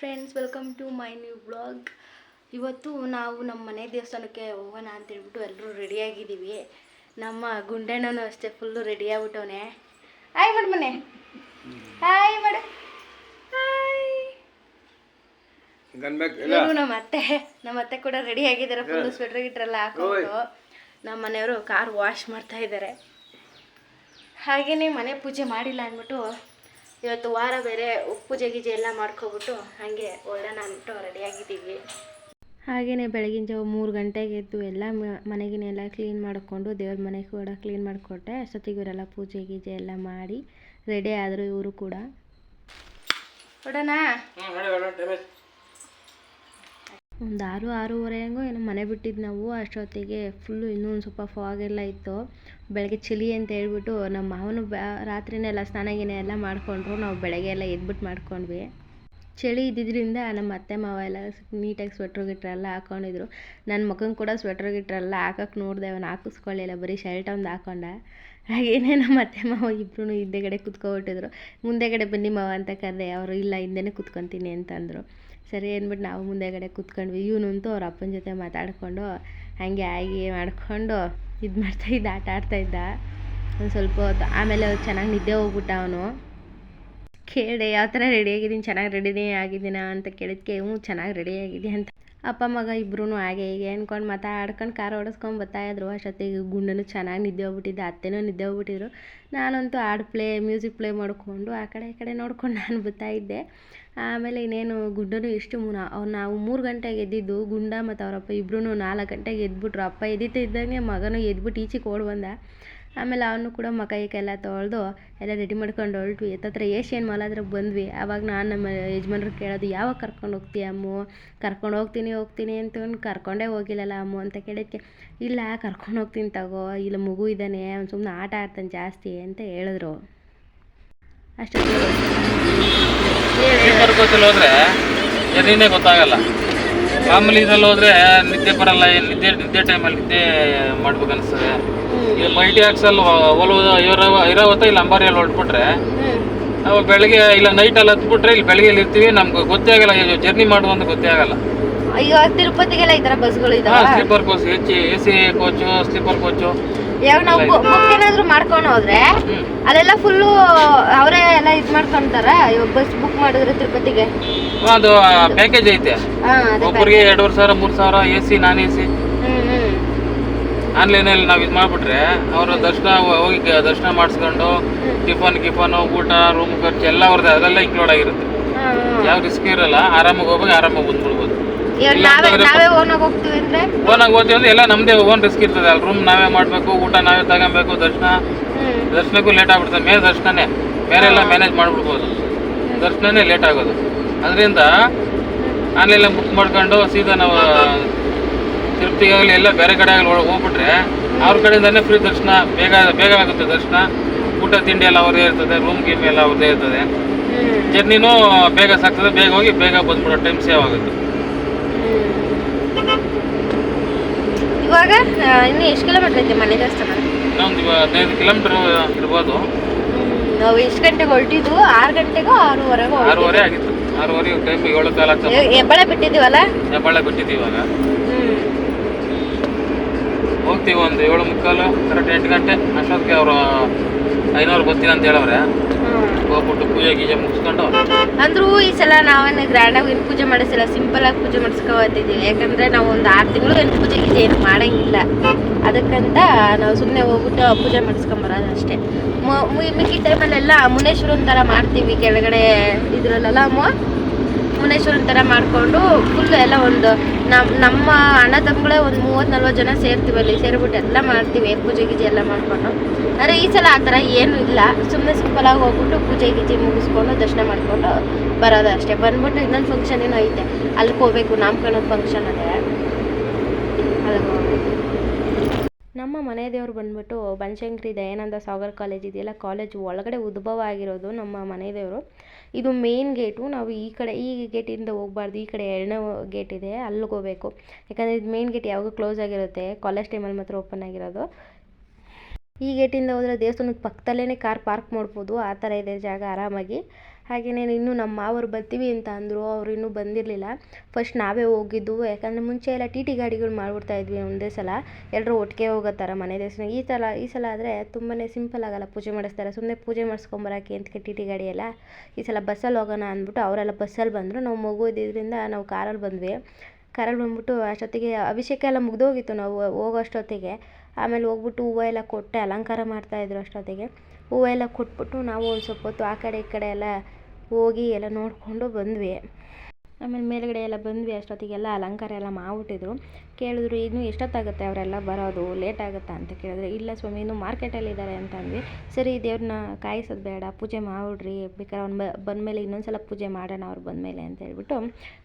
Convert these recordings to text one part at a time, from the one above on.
Friends welcome to my new blog ಇವತ್ತು ನಾವು ನಮ್ಮ ಮನೆ ದೇವಸ್ಥಾನಕ್ಕೆ ಹೋಗೋಣ ಅಂತ ಹೇಳ್ಬಿಟ್ಟು ಎಲ್ಲರೂ ರೆಡಿಯಾಗಿದ್ದೀವಿ ನಮ್ಮ ಗುಂಡಣ್ಣನೂ ಅಷ್ಟೇ ಫುಲ್ಲು ರೆಡಿ ಆಗ್ಬಿಟ್ಟವನೆ. ಹಾಯ್ ಮಾಡು ಮನೆ. ಹಾಯ್ ಮಾಡು. ಹಾಯ್ ಗನ್ಬೇಕು ಇಲ್ಲ ಇವರು ನಮ್ಮ ಅತ್ತೆ. ನಮ್ಮ ಅತ್ತೆ ಕೂಡ ರೆಡಿ ಆಗಿದ್ದಾರೆ ಫುಲ್ ಸ್ವೆಟರ್ ಗಿಟ್ರೆಲ್ಲ ಹಾಕೊಂಡು ನಮ್ಮ ಮನೆಯವರು ಕಾರ್ ವಾಶ್ ಮಾಡ್ತಾ ಇದ್ದಾರೆ ಹಾಗೇನೆ ಮನೆ ಪೂಜೆ ಮಾಡಿಲ್ಲ ಅಂದ್ಬಿಟ್ಟು ಇವತ್ತು ವಾರ ಬೇರೆ ಉಪ್ಪು ಪೂಜೆ ಗೀಜೆ ಎಲ್ಲ ಮಾಡ್ಕೊಬಿಟ್ಟು ಹಾಗೆ ಓಡೋಣ ಅಂದ್ಬಿಟ್ಟು ರೆಡಿಯಾಗಿದ್ದೀವಿ. ಹಾಗೆಯೇ ಬೆಳಗಿನ ಜಾವ ಮೂರು ಗಂಟೆಗೆ ಎದ್ದು ಎಲ್ಲ ಮನೆಗಿನೆಲ್ಲ ಕ್ಲೀನ್ ಮಾಡಿಕೊಂಡು ದೇವ್ರ ಮನೆ ಕೂಡ ಕ್ಲೀನ್ ಮಾಡಿಕೊಟ್ಟೆ. ಅಷ್ಟೊತ್ತಿಗೆ ಇವರೆಲ್ಲ ಪೂಜೆ ಗೀಜೆ ಎಲ್ಲ ಮಾಡಿ ರೆಡಿ ಆದರು ಇವರು ಕೂಡ. ಹೊಡೋಣ ಒಂದು ಆರು, ಆರೂವರೆ ಹಂಗೋ ಏನೋ ಮನೆ ಬಿಟ್ಟಿದ್ದು ನಾವು, ಅಷ್ಟೊತ್ತಿಗೆ ಫುಲ್ಲು ಇನ್ನೂ ಒಂದು ಸ್ವಲ್ಪ ಫಾಗ್ ಎಲ್ಲ ಇತ್ತು. ಬೆಳಗ್ಗೆ ಚಳಿ ಅಂತ ಹೇಳ್ಬಿಟ್ಟು ನಮ್ಮ ಮಾವನು ಬ ರಾತ್ರಿನೆಲ್ಲ ಸ್ನಾನ ಗೀನ ಎಲ್ಲ ಮಾಡಿಕೊಂಡ್ರು, ನಾವು ಬೆಳಗ್ಗೆ ಎಲ್ಲ ಎದ್ಬಿಟ್ಟು ಮಾಡ್ಕೊಂಡ್ವಿ. ಚಳಿ ಇದ್ದಿದ್ದರಿಂದ ನಮ್ಮ ಅತ್ತೆ ಮಾವ ಎಲ್ಲ ನೀಟಾಗಿ ಸ್ವೆಟ್ರ್ ಗಿಟ್ರೆಲ್ಲ ಹಾಕೊಂಡಿದ್ರು. ನನ್ನ ಮಗನ ಕೂಡ ಸ್ವೆಟ್ರ್ ಗಿಟ್ರ್ ಎಲ್ಲ ಹಾಕಕ್ಕೆ ನೋಡಿದೆ, ಅವನು ಹಾಕಿಸ್ಕೊಳ್ಳಿಲ್ಲ ಬರೀ ಶರ್ಟ್ ಒಂದು ಹಾಕೊಂಡ. ಹಾಗೇನೇ ನಮ್ಮ ಅತ್ತೆ ಮಾವ ಇಬ್ಬರೂ ಹಿಂದೆಗಡೆ ಕುತ್ಕೊಬಿಟ್ಟಿದ್ರು. ಮುಂದೆಗಡೆ ಬನ್ನಿ ಮಾವ ಅಂತ ಕರೆದೆ, ಅವರು ಇಲ್ಲ, ಹಿಂದೆನೇ ಕುತ್ಕೊತೀನಿ ಅಂತಂದರು. ಸರಿ ಅಂದ್ಬಿಟ್ಟು ನಾವು ಮುಂದೆಗಡೆ ಕೂತ್ಕೊಂಡ್ವಿ. ಇವನಂತೂ ಅವ್ರ ಅಪ್ಪನ ಜೊತೆ ಮಾತಾಡಿಕೊಂಡು ಹಾಗೆ ಆಗಿ ಮಾಡಿಕೊಂಡು ಇದು ಮಾಡ್ತಾಯಿದ್ದ ಆಟ ಆಡ್ತಾಯಿದ್ದ ಒಂದು ಸ್ವಲ್ಪ ಹೊತ್ತು ಆಮೇಲೆ ಚೆನ್ನಾಗಿ ನಿದ್ದೆ ಹೋಗ್ಬಿಟ್ಟ ಅವನು. ಕೇಳಿದೆ ಯಾವ ಥರ ರೆಡಿ ಆಗಿದ್ದೀನಿ? ಚೆನ್ನಾಗಿ ರೆಡಿನೇ ಆಗಿದ್ದೀನಾ? ಅಂತ ಕೇಳಿದ್ಕೆ, ಹ್ಞೂ, ಚೆನ್ನಾಗಿ ರೆಡಿ ಆಗಿದ್ದೆ ಅಂತ ಅಪ್ಪ ಮಗ ಇಬ್ಬರೂ ಹಾಗೆ ಹೀಗೆ ಅಂದ್ಕೊಂಡು ಮಾತಾಡ್ಕೊಂಡು ಕಾರ್ ಓಡಿಸ್ಕೊಂಡು ಬರ್ತಾಯಿದ್ರು ಅಷ್ಟೊತ್ತಿಗೆ ಗುಂಡನು ಚೆನ್ನಾಗಿ ನಿದ್ದೆ ಹೋಗ್ಬಿಟ್ಟಿದ್ದೆ. ಅತ್ತೆನೂ ನಿದ್ದೆ ಹೋಗ್ಬಿಟ್ಟಿದ್ರು. ನಾನಂತೂ ಹಾಡು ಪ್ಲೇ, ಮ್ಯೂಸಿಕ್ ಪ್ಲೇ ಮಾಡಿಕೊಂಡು ಆ ಕಡೆ ಈ ಕಡೆ ನೋಡ್ಕೊಂಡು ನಾನು ಬರ್ತಾಯಿದ್ದೆ ಆಮೇಲೆ ಇನ್ನೇನು ಗುಂಡನು ಎಷ್ಟು ಮುನ, ಅವ್ರು ನಾವು ಮೂರು ಗಂಟೆಗೆ ಎದ್ದಿದ್ದು ಗುಂಡ ಮತ್ತು ಅವರಪ್ಪ ಇಬ್ಬರೂ ನಾಲ್ಕು ಗಂಟೆಗೆ ಎದ್ಬಿಟ್ರು. ಅಪ್ಪ ಎದ್ದಿತ್ತು ಇದ್ದಂಗೆ ಮಗನೂ ಎದ್ಬಿಟ್ಟು ಈಚೆಗೆ ಓಡಿ ಬಂದ. ಆಮೇಲೆ ಅವನು ಕೂಡ ಮುಖ ಎಲ್ಲ ತೊಳೆದು ಎಲ್ಲ ರೆಡಿ ಮಾಡ್ಕೊಂಡು ಹೊರಟ್ವಿ. ಎತ್ತತ್ರ ಏಷ್ಯನ್ ಮಾಲ್ ಹತ್ರ ಬಂದ್ವಿ. ಆವಾಗ ನಾನು ನಮ್ಮ ಯಜಮಾನ್ರು ಕೇಳೋದು, ಯಾವಾಗ ಕರ್ಕೊಂಡು ಹೋಗ್ತೀಯ ಅಮ್ಮು? ಕರ್ಕೊಂಡು ಹೋಗ್ತೀನಿ ಹೋಗ್ತೀನಿ ಅಂತ ಕರ್ಕೊಂಡೇ ಹೋಗಿಲ್ಲಲ್ಲ ಅಮ್ಮು? ಅಂತ ಕೇಳೋಕ್ಕೆ ಇಲ್ಲ, ಕರ್ಕೊಂಡು ಹೋಗ್ತೀನಿ ತಗೋ. ಇಲ್ಲ, ಮಗು ಇದ್ದಾನೆ. ಅವ್ನು ಸುಮ್ಮನೆ ಆಟ ಆಡ್ತಾನೆ ಜಾಸ್ತಿ ಅಂತ ಹೇಳಿದ್ರು. ಅಷ್ಟೇ ಗೊತ್ತಾಗಲ್ಲ. ಫ್ಯಾಮಿಲಿ ಇದ್ರಲ್ಲಿ ಹೋದ್ರೆ ನಿದ್ದೆ ಬರಲ್ಲ, ನಿದ್ದೆ ನಿದ್ದೆ ಟೈಮಲ್ಲಿ ನಿದ್ದೆ ಮಾಡ್ಬೇಕು ಅನ್ಸ್ತದೆ ಈಗ ಮಲ್ಟಿ ಆಕ್ಸಲ್ ಓಲೋ ಐರಾವ ಐರಾವತ ಇಲ್ಲ ಅಂಬಾರಿಯಲ್ಲಿ ಹೊರಟ್ಬಿಟ್ರೆ ನಾವು ಬೆಳಗ್ಗೆ ಇಲ್ಲ ನೈಟಲ್ಲಿ ಹತ್ಬಿಟ್ರೆ ಇಲ್ಲಿ ಬೆಳಗ್ಗೆ ಇರ್ತೀವಿ ನಮ್ಗೆ ಗೊತ್ತೇ ಆಗಲ್ಲ ಜರ್ನಿ ಮಾಡುವಂತ ಗೊತ್ತೇ ಆಗಲ್ಲ. ಇವಾಗ ತಿರುಪತಿಗೆಲ್ಲ ಈ ಥರ ಬಸ್ಗಳು ಇದಾವ? Sleeper coach H A C coach sleeper coach ಇವಾಗ ನಾವು ಬುಕ್ ಏನಾದ್ರು ಮಾಡ್ಕೊಂಡು ಹೋದ್ರೆ. ಅಲ್ಲೆಲ್ಲ ಫುಲ್ಲು ಅವರೇ ಎಲ್ಲ ಇದು ಮಾಡ್ಕೊಂತಾರ? ಇವಾಗ ಬಸ್ ಬುಕ್ ಮಾಡಿದ್ರೆ ತಿರುಪತಿಗೆ. ಅದು ಪ್ಯಾಕೇಜ್ ಐತೆ. ಒಬ್ಬರಿಗೆ ಎರಡೂವರೆ ಸಾವಿರ ಮೂರು ಸಾವಿರ A C non A C ಆನ್ಲೈನಲ್ಲಿ ನಾವು ಇದು ಮಾಡಿಬಿಟ್ರೆ ಅವರು ದರ್ಶನ ಹೋಗಿ ದರ್ಶನ ಮಾಡಿಸ್ಕೊಂಡು ಟಿಫನ್ ಗಿಫನು ಊಟ ರೂಮ್ ಖರ್ಚು ಎಲ್ಲ ಅವ್ರದ್ದು ಅದೆಲ್ಲ ಇನ್ಕ್ಲೂಡ್ ಆಗಿರುತ್ತೆ. ಯಾವ ರಿಸ್ಕ್ ಇರಲ್ಲ ಆರಾಮಾಗಿ ಹೋಗಿ ಆರಾಮಾಗಿ ಬಂದ್ಬಿಡ್ಬೋದು. ಓನಾಗಿ ಹೋಗ್ತೀವಿ ಅಂದ್ರೆ? ಎಲ್ಲ ನಮ್ದೇ ಓನ್ ರಿಸ್ಕ್ ಇರ್ತದೆ. ಅಲ್ಲಿ ರೂಮ್ ನಾವೇ ಮಾಡಬೇಕು ಊಟ ನಾವೇ ತಗೊಬೇಕು ದರ್ಶನ. ದರ್ಶನಕ್ಕೂ ಲೇಟ್ ಆಗ್ಬಿಡ್ತದೆ. ಮೇಲೆ ದರ್ಶನನೇ. ಬೇರೆಲ್ಲ ಮ್ಯಾನೇಜ್ ಮಾಡಿಬಿಡ್ಬೋದು. ದರ್ಶನನೇ ಲೇಟ್ ಆಗೋದು. ಅದರಿಂದ ಆನ್ಲೈನ್ ಬುಕ್ ಮಾಡ್ಕೊಂಡು ಸೀದಾ ನಾವು ತಿರುಪತಿಗಾಗಲಿ ಎಲ್ಲ ಬೇರೆ ಕಡೆ ಆಗಲಿ ಹೋಗ್ಬಿಟ್ರೆ ಅವ್ರ ಕಡೆಯಿಂದನೇ ಫ್ರೀ ದರ್ಶನ ಬೇಗ ಬೇಗ ಆಗುತ್ತೆ ದರ್ಶನ. ಊಟ ತಿಂಡಿ ಎಲ್ಲ ಅವ್ರದೇ ಇರ್ತದೆ ರೂಮ್ ಗೀಮ್ ಎಲ್ಲ ಅವ್ರದೇ ಇರ್ತದೆ. ಜರ್ನಿನೂ ಬೇಗ ಸಾಕ್ತದೆ ಬೇಗ ಹೋಗಿ ಬೇಗ ಬಂದ್ಬಿಡೋ ಟೈಮ್ ಸೇವ್ ಆಗುತ್ತೆ. ಇವಾಗ ಇನ್ನು ಎಷ್ಟು ಕಿಲೋಮೀಟರ್ ಐತೆ ಮನೆ ದೇವಸ್ಥಾನ? ಇನ್ನೊಂದು ಇವ- ಹದಿನೈದು ಕಿಲೋಮೀಟರ್ ಇರ್ಬೋದು. ನಾವು ಎಷ್ಟು ಗಂಟೆಗೆ ಹೊರಟಿದ್ವು? ಆರು ಗಂಟೆಗೂ ಆರೂವರೆಗೂ ಆರೂವರೆ ಆಗಿತ್ತು. ಆರೂವರೆ ಟೈಮ್ ಏಳು ಕಾಲ ಹೆಬ್ಬಾಳ ಬಿಟ್ಟಿದ್ದೀವಲ್ಲ? ಹೆಬ್ಬಾಳೆ ಬಿಟ್ಟಿದ್ದೀವಿ ಇವಾಗ. ಹೋಗ್ತೀವಿ ಒಂದು ಏಳು ಮುಕ್ಕಾಲು ಕರೆಕ್ಟ್ ಎಂಟು ಗಂಟೆ. ಅಷ್ಟೊತ್ತಿಗೆ ಅವರು ಐನೂರು ಬರ್ತೀನಿ ಅಂತ ಹೇಳವ್ರೆ. ಹೋಗ್ಬಿಟ್ಟು ಪೂಜೆ ಗೀಜೆ ಮುಗಿಸ್ಕೊಂಡು. ಅಂದ್ರೂ ಈ ಸಲ ನಾವೇನು ಗ್ರ್ಯಾಂಡಾಗಿ ಏನು ಪೂಜೆ ಮಾಡಿಸಿಲ್ಲ ಸಿಂಪಲ್ ಆಗಿ ಪೂಜೆ ಮಾಡಿಸ್ಕೊಬತ್ತಿದ್ದೀವಿ ಯಾಕಂದ್ರೆ ನಾವು ಒಂದು ಆರು ತಿಂಗಳು ಏನು ಪೂಜೆ ಗೀಜೆ ಏನು ಮಾಡಂಗಿಲ್ಲ. ಅದಕ್ಕಂತ ನಾವು ಸುಮ್ಮನೆ ಹೋಗ್ಬಿಟ್ಟು ಪೂಜೆ ಮಾಡಿಸ್ಕೊಂಬರೋದು ಅಷ್ಟೇ. ಮಿಕ್ಕಿ ಟೈಮಲ್ಲೆಲ್ಲ ಮುನೇಶ್ವರನ್ ಥರ ಮಾಡ್ತೀವಿ ಕೆಳಗಡೆ ಇದ್ರಲ್ಲೆಲ್ಲ ಅಮ್ಮ ಮುನೇಶ್ವರನ್ ಥರ ಮಾಡಿಕೊಂಡು ಫುಲ್ ಎಲ್ಲ ಒಂದು ನಮ್ಮ ನಮ್ಮ ಅಣ್ಣ ತಮ್ಮಗಳೇ ಒಂದು ಮೂವತ್ತು ನಲ್ವತ್ತು ಜನ ಸೇರ್ತೀವಿ ಅಲ್ಲಿ, ಸೇರಿಬಿಟ್ಟು ಎಲ್ಲ ಮಾಡ್ತೀವಿ ಪೂಜೆ ಗೀಜೆ ಎಲ್ಲ ಮಾಡಿಕೊಂಡು. ಆದರೆ ಈ ಸಲ ಆ ಥರ ಏನೂ ಇಲ್ಲ. ಸುಮ್ಮನೆ ಸಿಂಪಲಾಗಿ ಹೋಗ್ಬಿಟ್ಟು ಪೂಜೆ ಗೀಜೆ ಮುಗಿಸ್ಕೊಂಡು ದರ್ಶನ ಮಾಡಿಕೊಂಡು ಬರೋದು ಅಷ್ಟೇ. ಬಂದ್ಬಿಟ್ಟು ಇನ್ನೊಂದು ಫಂಕ್ಷನ್ ಏನೋ ಐತೆ. ಅಲ್ಲಿಗೆ ಹೋಗ್ಬೇಕು, ನಾಮಕರಣದ ಫಂಕ್ಷನ್ ಅದೇ. ನಮ್ಮ ಮನೆ ದೇವ್ರು ಬಂದ್ಬಿಟ್ಟು ಬನಶಂಕರಿ ದಯಾನಂದ ಸಾಗರ್ ಕಾಲೇಜ್ ಇದೆಯಲ್ಲ, ಕಾಲೇಜ್ ಒಳಗಡೆ ಉದ್ಭವ ಆಗಿರೋದು ನಮ್ಮ ಮನೆ ದೇವರು. ಇದು ಮೇನ್ ಗೇಟು ನಾವು ಈ ಕಡೆ, ಈ ಗೇಟಿಂದ ಹೋಗ್ಬಾರ್ದು, ಈ ಕಡೆ ಎರಡನೇ ಗೇಟ್ ಇದೆ ಅಲ್ಲಿಗೆ ಹೋಗ್ಬೇಕು. ಯಾಕಂದರೆ ಇದು ಮೇನ್ ಗೇಟ್ ಯಾವಾಗ ಕ್ಲೋಸ್ ಆಗಿರುತ್ತೆ ಕಾಲೇಜ್ ಟೈಮಲ್ಲಿ ಮಾತ್ರ ಓಪನ್ ಆಗಿರೋದು. ಈ ಗೇಟಿಂದ ಹೋದರೆ ದೇವಸ್ಥಾನದ ಪಕ್ಕದಲ್ಲೇ ಕಾರ್ ಪಾರ್ಕ್ ಮಾಡ್ಬೋದು, ಆ ಥರ ಇದೆ ಜಾಗ ಆರಾಮಾಗಿ. ಹಾಗೆಯೇ ಇನ್ನೂ ನಮ್ಮ ಮಾವರು ಬರ್ತೀವಿ ಅಂತ ಅಂದರು, ಅವರು ಇನ್ನೂ ಬಂದಿರಲಿಲ್ಲ. ಫಸ್ಟ್ ನಾವೇ ಹೋಗಿದ್ದು, ಯಾಕಂದರೆ ಮುಂಚೆ ಎಲ್ಲ ಟಿ ಟಿ ಗಾಡಿಗಳು ಮಾಡಿಬಿಡ್ತಾ ಇದ್ವಿ ಒಂದೇ ಸಲ. ಎಲ್ಲರೂ ಒಟ್ಟಿಗೆ ಹೋಗೋ ಥರ ಮನೆ ದೇವಸ್ಥಾನ. ಈ ಸಲ ಈ ಸಲ ಆದರೆ ತುಂಬಾ ಸಿಂಪಲ್ ಆಗಲ್ಲ ಪೂಜೆ ಮಾಡಿಸ್ತಾರೆ. ಸುಮ್ಮನೆ ಪೂಜೆ ಮಾಡಿಸ್ಕೊಂಬರಕ್ಕೆ ಅಂತ ಟಿ ಟಿ ಗಾಡಿಯೆಲ್ಲ ಈ ಸಲ ಬಸ್ಸಲ್ಲಿ ಹೋಗೋಣ ಅಂದ್ಬಿಟ್ಟು ಅವರೆಲ್ಲ ಬಸ್ಸಲ್ಲಿ ಬಂದರು. ನಾವು ಮಗು ಇದ್ದಿದ್ದರಿಂದ ನಾವು ಕಾರಲ್ಲಿ ಬಂದ್ವಿ. ಕಾರಲ್ಲಿ ಬಂದ್ಬಿಟ್ಟು ಅಷ್ಟೊತ್ತಿಗೆ ಅಭಿಷೇಕ ಎಲ್ಲ ಮುಗ್ದೋಗಿತ್ತು ನಾವು ಹೋಗೋ ಅಷ್ಟೊತ್ತಿಗೆ. ಆಮೇಲೆ ಹೋಗ್ಬಿಟ್ಟು ಹೂವು ಎಲ್ಲ ಕೊಟ್ಟೆ, ಅಲಂಕಾರ ಮಾಡ್ತಾಯಿದ್ರು ಅಷ್ಟೊತ್ತಿಗೆ. ಹೂವು ಎಲ್ಲ ಕೊಟ್ಬಿಟ್ಟು ನಾವು ಒಂದು ಸ್ವಲ್ಪ ಹೊತ್ತು ಆ ಕಡೆ ಈ ಕಡೆ ಎಲ್ಲ ಹೋಗಿ ಎಲ್ಲ ನೋಡಿಕೊಂಡು ಬಂದ್ವಿ. ಆಮೇಲೆ ಮೇಲುಗಡೆ ಎಲ್ಲ ಬಂದ್ವಿ, ಅಷ್ಟೊತ್ತಿಗೆಲ್ಲ ಅಲಂಕಾರ ಎಲ್ಲ ಮಾಡ್ಬಿಟ್ಟಿದ್ರು. ಕೇಳಿದ್ರು, ಇನ್ನೂ ಎಷ್ಟೊತ್ತಾಗುತ್ತೆ ಅವರೆಲ್ಲ ಬರೋದು? ಲೇಟ್ ಆಗುತ್ತಾ? ಅಂತ ಕೇಳಿದ್ರೆ. ಇಲ್ಲ ಸ್ವಾಮಿ, ಇನ್ನೂ ಮಾರ್ಕೆಟಲ್ಲಿ ಇದ್ದಾರೆ ಅಂತ ಅಂದ್ವಿ. ಸರಿ, ದೇವ್ರನ್ನ ಕಾಯಿಸೋದು ಬೇಡ, ಪೂಜೆ ಮಾಡಿಬಿಡ್ರಿ. ಬೇಕಾದ್ರೆ ಅವ್ನು ಬಂದಮೇಲೆ ಇನ್ನೊಂದು ಸಲ ಪೂಜೆ ಮಾಡೋಣ ಅವ್ರು ಬಂದಮೇಲೆ ಅಂತ ಹೇಳ್ಬಿಟ್ಟು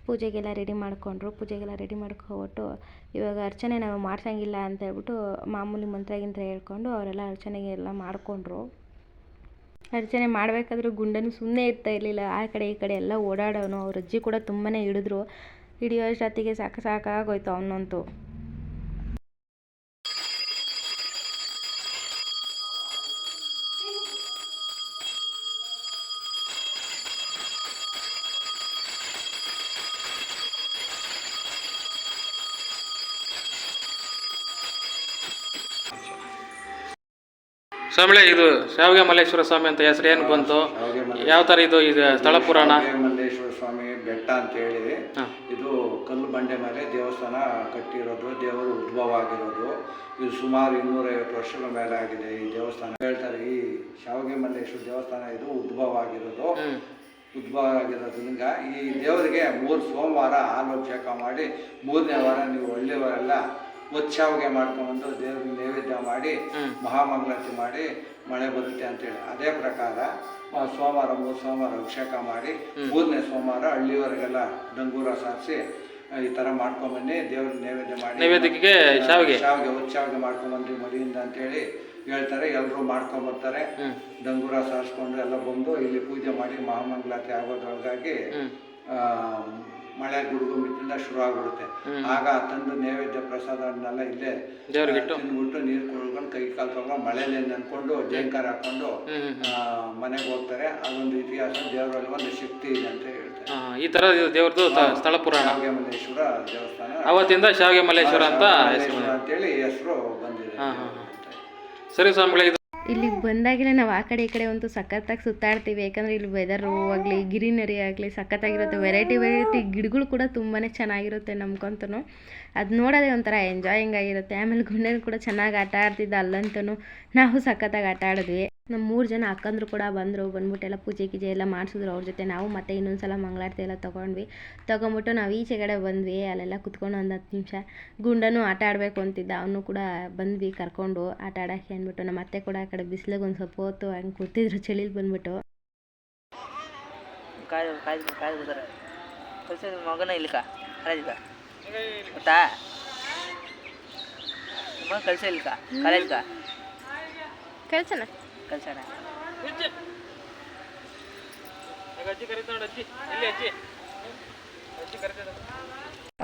ಪೂಜೆಗೆಲ್ಲ ರೆಡಿ ಮಾಡಿಕೊಂಡ್ರು. ಪೂಜೆಗೆಲ್ಲ ರೆಡಿ ಮಾಡ್ಕೊಬಿಟ್ಟು ಇವಾಗ ಅರ್ಚನೆ ನಾವು ಮಾಡ್ಸೋಂಗಿಲ್ಲ ಅಂತ ಹೇಳ್ಬಿಟ್ಟು ಮಾಮೂಲಿ ಮಂತ್ರ ಹೇಳ್ಕೊಂಡು ಅವರೆಲ್ಲ ಅರ್ಚನೆಗೆಲ್ಲ ಮಾಡಿಕೊಂಡ್ರು. ಅರ್ಚನೆ ಮಾಡಬೇಕಾದ್ರೂ ಗುಂಡನು ಸುಮ್ಮನೆ ಇರ್ತಾ ಇರಲಿಲ್ಲ. ಆ ಕಡೆ ಈ ಕಡೆ ಎಲ್ಲ ಓಡಾಡೋನು. ಅವ್ರ ಅಜ್ಜಿ ಕೂಡ ತುಂಬಾ ಹಿಡಿದ್ರು. ಹಿಡಿಯೋ ಅಷ್ಟೊತ್ತಿಗೆ ಸಾಕು ಸಾಕಾಗೋಯ್ತು ಅವನಂತೂ. ಸ್ವಾಮಿಗಳೇ ಇದು ಶಾವಿಗೆ ಮಲ್ಲೇಶ್ವರ ಸ್ವಾಮಿ ಅಂತ ಹೆಸರು ಏನು ಬಂತು? ಯಾವ ಥರ ಇದು ಇದು ಸ್ಥಳ ಪುರಾಣ? ಮಲ್ಲೇಶ್ವರ ಸ್ವಾಮಿ ಬೆಟ್ಟ ಅಂತ ಹೇಳಿ. ಇದು ಕಲ್ಲು ಬಂಡೆ ಮೇಲೆ ದೇವಸ್ಥಾನ ಕಟ್ಟಿರೋದು ದೇವರು ಉದ್ಭವ ಆಗಿರೋದು. ಇದು ಸುಮಾರು ಇನ್ನೂರೈವತ್ತು ವರ್ಷಗಳ ಮೇಲೆ ಆಗಿದೆ ಈ ದೇವಸ್ಥಾನ. ಹೇಳ್ತಾರೆ ಈ ಶಾವಿಗೆ ಮಲ್ಲೇಶ್ವರ ದೇವಸ್ಥಾನ ಇದು ಉದ್ಭವ ಆಗಿರೋದು. ಉದ್ಭವ ಆಗಿರೋದ್ರಿಂದ ಈ ದೇವರಿಗೆ ಮೂರು ಸೋಮವಾರ ಆಲೋಚಕ ಮಾಡಿ ಮೂರನೇ ವಾರ ನೀವು ಒಳ್ಳೆಯವರೆಲ್ಲ ಒಚ್ಚಾವಿಗೆ ಮಾಡ್ಕೊಂಡ್ಬಂದು ದೇವ್ರಿಗೆ ನೈವೇದ್ಯ ಮಾಡಿ ಮಹಾಮಂಗಳತಿ ಮಹಾಮಂಗಳಾರತಿ ಮಾಡಿ ಮಳೆ ಬರುತ್ತೆ ಅಂತೇಳಿ. ಅದೇ ಪ್ರಕಾರ ಸೋಮವಾರ ಮೂರು ಸೋಮವಾರ ಅಭಿಷೇಕ ಮಾಡಿ ಮೂರನೇ ಸೋಮವಾರ ಹಳ್ಳಿವರೆಗೆಲ್ಲ ಡಂಗೂರ ಸಾರಿಸಿ ಈ ಥರ ಮಾಡ್ಕೊಂಬನ್ನಿ. ದೇವ್ರಿಗೆ ನೈವೇದ್ಯ ಮಾಡಿ ನೈವೇದ್ಯಕ್ಕೆ ಶಾವಿಗೆ. ಶಾವಿಗೆ ಒಚ್ಚಾವಿಗೆ ಮಾಡ್ಕೊಂಬಂದ್ರಿ ಅಂತ ಅಂತೇಳಿ ಹೇಳ್ತಾರೆ. ಎಲ್ಲರೂ ಮಾಡ್ಕೊಂಬರ್ತಾರೆ. ಡಂಗೂರ ಸಾರಿಸ್ಕೊಂಡು ಎಲ್ಲ ಬಂದು ಇಲ್ಲಿ ಪೂಜೆ ಮಾಡಿ ಮಹಾಮಂಗಳಾರತಿ ಆಗೋದ್ರೊಳಗಾಗಿ ಮಳೆ ಗುಡುಗು ಮಿಟ್ಟಿಂದ ಶುರು ಆಗ್ಬಿಡುತ್ತೆ. ಆಗ ತಂದು ನೈವೇದ್ಯ ಪ್ರಸಾದವನ್ನೆಲ್ಲ ಇಲ್ಲೇ ತಿಂದ್ಬಿಟ್ಟು ನೀರು ಕುಡ್ಕೊಂಡು ಕೈ ಕಾಲು ತೊಗೊಂಡು ಮಳೆಯಲ್ಲಿ ನೆನ್ಕೊಂಡು ಜಯಂಕಾರ ಹಾಕೊಂಡು ಮನೆಗೆ ಹೋಗ್ತಾರೆ. ಅದೊಂದು ಇತಿಹಾಸ ದೇವರಲ್ಲಿ ಒಂದು ಶಕ್ತಿ ಇದೆ ಅಂತ ಹೇಳ್ತಾರೆ. ಈ ತರ ದೇವ್ರದ್ದು ಸ್ಥಳ ಪುರಾಣ. ಶಾವಿಗೆ ಮಲ್ಲೇಶ್ವರ ದೇವಸ್ಥಾನ. ಅವತ್ತಿಂದ ಶಾವಿಗೆ ಮಲ್ಲೇಶ್ವರ ಅಂತ ಅಂತೇಳಿ ಹೆಸರು ಬಂದಿದೆ. ಸರಿ ಸ್ವಾಮಿಗಳೇ ಇಲ್ಲಿಗೆ ಬಂದಾಗಲೇ ನಾವು ಆ ಕಡೆ ಈ ಕಡೆ ಅಂತೂ ಸಖತ್ತಾಗಿ ಸುತ್ತಾಡ್ತೀವಿ. ಯಾಕಂದರೆ ಇಲ್ಲಿ ವೆದರು ಆಗಲಿ ಗ್ರೀನರಿ ಆಗಲಿ ಸಖತ್ತಾಗಿರುತ್ತೆ. ವೆರೈಟಿ ವೆರೈಟಿ ಗಿಡಗಳು ಕೂಡ ತುಂಬಾ ಚೆನ್ನಾಗಿರುತ್ತೆ ನಮ್ಗಂತೂ ಅದು ನೋಡೋದೇ ಒಂಥರ ಎಂಜಾಯಿಂಗ್ ಆಗಿರುತ್ತೆ. ಆಮೇಲೆ ಗುಂಡೇನು ಕೂಡ ಚೆನ್ನಾಗಿ ಆಟ ಆಡ್ತಿದ್ದ ಅಲ್ಲಂತೂ ನಾವು ಸಖತ್ತಾಗಿ ಆಟ ಆಡಿದ್ವಿ. ನಮ್ಮ ಮೂರು ಜನ ಅಕ್ಕಂದ್ರು ಕೂಡ ಬಂದರು ಬಂದ್ಬಿಟ್ಟು ಎಲ್ಲ ಪೂಜೆ ಗೀಜೆ ಎಲ್ಲ ಮಾಡಿಸಿದ್ರು ಅವ್ರ ಜೊತೆ. ನಾವು ಮತ್ತೆ ಇನ್ನೊಂದು ಸಲ ಮಂಗಳಾರತಿ ಎಲ್ಲ ತೊಗೊಂಡ್ವಿ. ತೊಗೊಂಬಿಟ್ಟು ನಾವು ಈಚೆ ಕಡೆ ಬಂದ್ವಿ ಅಲ್ಲೆಲ್ಲ ಕುತ್ಕೊಂಡು ಒಂದು ಹತ್ತು ನಿಮಿಷ ಗುಂಡನು ಆಟ ಆಡಬೇಕು ಅಂತಿದ್ದ. ಅವನು ಕೂಡ ಬಂದ್ವಿ ಕರ್ಕೊಂಡು ಆಟ ಆಡೋಕ್ಕೆ ಅಂದ್ಬಿಟ್ಟು. ನಮ್ಮ ಅತ್ತೆ ಕೂಡ ಆ ಕಡೆ ಬಿಸಿಲಿಗೆ ಒಂದು ಸ್ವಲ್ಪ ಹೊತ್ತು ಹಂಗೆ ಕೂತಿದ್ರು ಚಳಿಲಿ ಬಂದ್ಬಿಟ್ಟು. ಮಗನ ಇಲ್ಲಿಕ? ಗೊತ್ತಾ? ಮಗ ಕಳ್ಸ ಇಲ್ಲಿಕ? ಕಾಲೇಜ್ಗ? ಕಳ್ಸೋಣ ಕರೀತಾ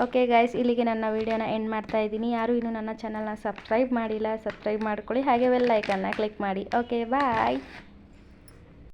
ಓಕೆ ಗಾಯ್ಸ್ ಇಲ್ಲಿಗೆ ನನ್ನ ವೀಡಿಯೋನ ಎಂಡ್ ಮಾಡ್ತಾ ಇದ್ದೀನಿ. ಯಾರು ಇನ್ನೂ ನನ್ನ ಚಾನಲ್ನ ಸಬ್ಸ್ಕ್ರೈಬ್ ಮಾಡಿಲ್ಲ ಸಬ್ಸ್ಕ್ರೈಬ್ ಮಾಡ್ಕೊಳ್ಳಿ. ಹಾಗೆ ಬೆಲ್ ಐಕನ್ನ ಕ್ಲಿಕ್ ಮಾಡಿ. Okay bye